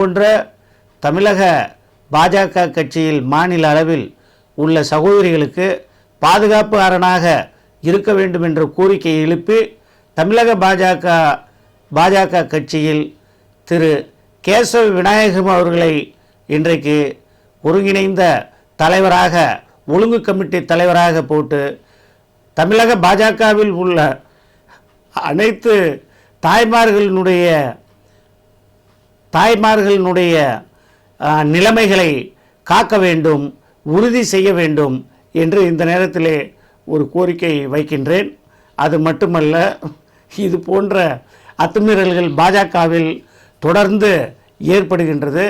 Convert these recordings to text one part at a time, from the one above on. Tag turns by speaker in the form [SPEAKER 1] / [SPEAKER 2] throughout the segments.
[SPEAKER 1] போன்ற தமிழக பாஜக கட்சியில் மாநில அளவில் உள்ள சகோதரிகளுக்கு பாதுகாப்பு அரணாக இருக்க வேண்டும் என்ற கோரிக்கையை எழுப்பி தமிழக பாஜக பாஜக கட்சியில் திரு கேசவ விநாயகம் அவர்களை இன்றைக்கு ஒருங்கிணைந்த தலைவராக ஒழுங்கு கமிட்டி தலைவராக போட்டு தமிழக பாஜகவில் உள்ள அனைத்து தாய்மார்களினுடைய தாய்மார்களினுடைய நிலைமைகளை காக்க வேண்டும் உறுதி செய்ய வேண்டும் என்று இந்த நேரத்திலே ஒரு கோரிக்கை வைக்கின்றேன். அது மட்டுமல்ல இது போன்ற அத்துமீறல்கள் பாஜகவில் தொடர்ந்து ஏற்படுகின்றது.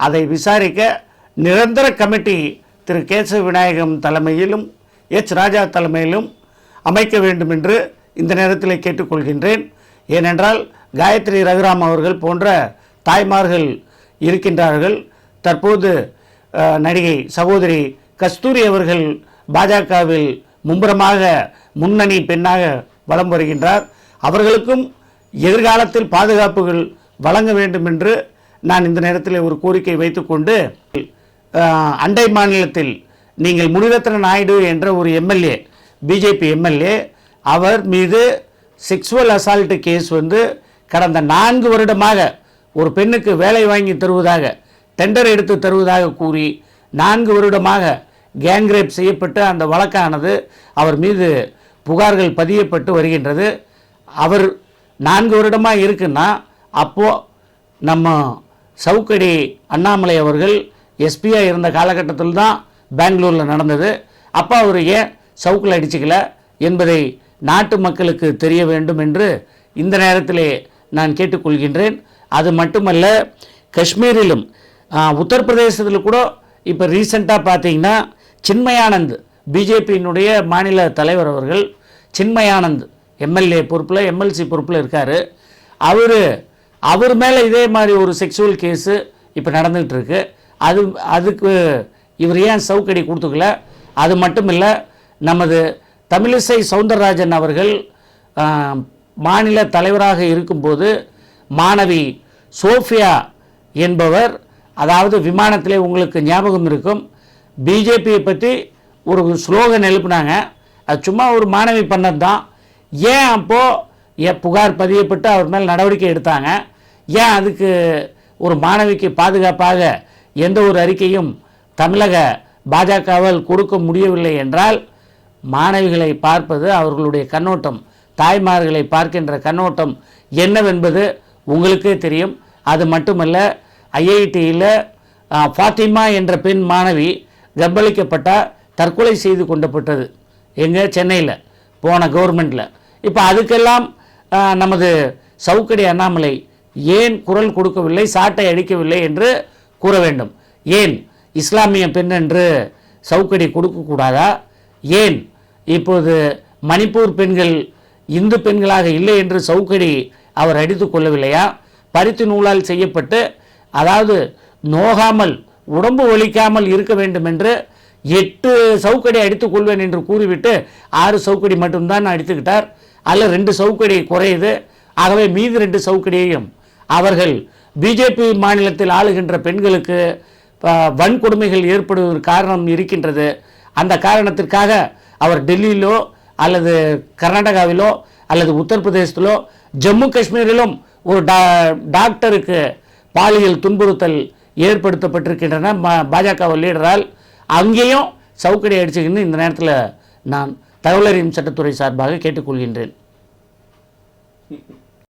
[SPEAKER 1] அதை விசாரிக்க நிரந்தர கமிட்டி திரு கேசவ விநாயகம் தலைமையிலும் எச் ராஜா தலைமையிலும் அமைக்க வேண்டும் என்று இந்த நேரத்தில் கேட்டுக்கொள்கின்றேன். ஏனென்றால் காயத்ரி ரகுராம் அவர்கள் போன்ற தாய்மார்கள் இருக்கின்றார்கள். தற்போது நடிகை சகோதரி கஸ்தூரி அவர்கள் பாஜகவில் மும்புறமாக முன்னணி பெண்ணாக வலம் வருகின்றார். அவர்களுக்கும் எதிர்காலத்தில் பாதுகாப்புகள் வழங்க வேண்டும் என்று நான் இந்த நேரத்தில் ஒரு கோரிக்கை வைத்துக்கொண்டு அண்டை மாநிலத்தில் நீங்கள் முனிரத்ன நாயுடு என்ற ஒரு எம்எல்ஏ பிஜேபி எம்எல்ஏ அவர் மீது செக்ஸுவல் அசால்ட்டு கேஸ் வந்து கடந்த நான்கு வருடமாக ஒரு பெண்ணுக்கு வேலை வாங்கி தருவதாக டெண்டர் எடுத்து தருவதாக கூறி நான்கு வருடமாக கேங்ரேப் செய்யப்பட்டு அந்த வழக்கானது அவர் மீது புகார்கள் பதியப்பட்டு வருகின்றது. அவர் நான்கு வருடமாக இருக்குன்னா அப்போது நம்ம சவுக்கடி அண்ணாமலை அவர்கள் எஸ்பியாக இருந்த காலகட்டத்தில் தான் பெங்களூரில் நடந்தது. அப்போ அவர் ஏன் சவுக்கில் அடிச்சுக்கல என்பதை நாட்டு மக்களுக்கு தெரிய வேண்டும் என்று இந்த நேரத்திலே நான் கேட்டுக்கொள்கின்றேன். அது மட்டுமல்ல காஷ்மீரிலும் உத்தரப்பிரதேசத்தில் கூட இப்போ ரீசண்டாக பார்த்தீங்கன்னா சின்மயானந்த் பிஜேபியினுடைய மாநில தலைவர் அவர்கள் சின்மயானந்த் எம்எல்ஏ பொறுப்பில் எம்எல்சி பொறுப்பில் இருக்கார். அவர் அவர் மேலே இதே மாதிரி ஒரு செக்ஸுவல் கேஸு இப்போ நடந்துகிட்ருக்கு அது அதுக்கு இவர் ஏன் சவுக்கடி கொடுத்துக்கல? அது மட்டும் இல்லை நமது தமிழிசை சவுந்தரராஜன் அவர்கள் மாநில தலைவராக இருக்கும்போது மாணவி சோஃபியா என்பவர் அதாவது விமானத்திலே உங்களுக்கு ஞாபகம் இருக்கும் பிஜேபியை பற்றி ஒரு ஸ்லோகன் எழுப்புனாங்க. அது சும்மா ஒரு மாணவி பண்ணது தான். ஏன் அப்போது ஏன் புகார் பதியப்பட்டு அவர் மேல் நடவடிக்கை எடுத்தாங்க? ஏன் அதுக்கு ஒரு மாணவிக்கு பாதுகாப்பாக எந்த ஒரு அறிக்கையும் தமிழக பாஜகவால் கொடுக்க முடியவில்லை என்றால் மாணவிகளை பார்ப்பது அவர்களுடைய கண்ணோட்டம் தாய்மார்களை பார்க்கின்ற கண்ணோட்டம் என்னவென்பது உங்களுக்கே தெரியும். அது மட்டுமல்ல ஐஐடியில் ஃபாத்திமா என்ற பெண் மாணவி கர்ப்பளிக்கப்பட்டால் தற்கொலை செய்து கொண்டப்பட்டது எங்கே? சென்னையில். போன கவர்மெண்ட்டில் இப்போ அதுக்கெல்லாம் நமது சவுக்கடி அண்ணாமலை ஏன் குரல் கொடுக்கவில்லை சாட்டை அடிக்கவில்லை என்று கூற வேண்டும். ஏன்? இஸ்லாமிய பெண் என்று சவுக்கடி கொடுக்கக்கூடாதா? ஏன்? இப்போது மணிப்பூர் பெண்கள் இந்து பெண்களாக இல்லை என்று சவுக்கடி அவர் அடித்து கொள்ளவில்லையா? பருத்தி நூலால் செய்யப்பட்டு அதாவது நோகாமல் உடம்பு ஒலிக்காமல் இருக்க வேண்டும் என்று எட்டு சவுக்கடி அடித்துக் கொள்வேன் என்று கூறிவிட்டு ஆறு சவுக்கடி மட்டும்தான் அடித்துக்கிட்டார். அதில் ரெண்டு சவுக்கடி குறையுது. ஆகவே மீதி ரெண்டு சவுக்கடியையும் அவர்கள் பிஜேபி மாநிலத்தில் ஆளுகின்ற பெண்களுக்கு வன்கொடுமைகள் ஏற்படுவதற்கு காரணம் இருக்கின்றது. அந்த காரணத்திற்காக அவர் டெல்லியிலோ அல்லது கர்நாடகாவிலோ அல்லது உத்தரப்பிரதேசத்திலோ ஜம்மு காஷ்மீரிலும் ஒரு டா டாக்டருக்கு பாலியல் துன்புறுத்தல் ஏற்படுத்தப்பட்டிருக்கின்றன. ம- பாஜக லீடரால் அங்கேயும் சவுக்கடி அடிச்சுக்கின்னு இந்த நேரத்தில் நான் தகவலறியும் சட்டத்துறை சார்பாக கேட்டுக்கொள்கின்றேன்.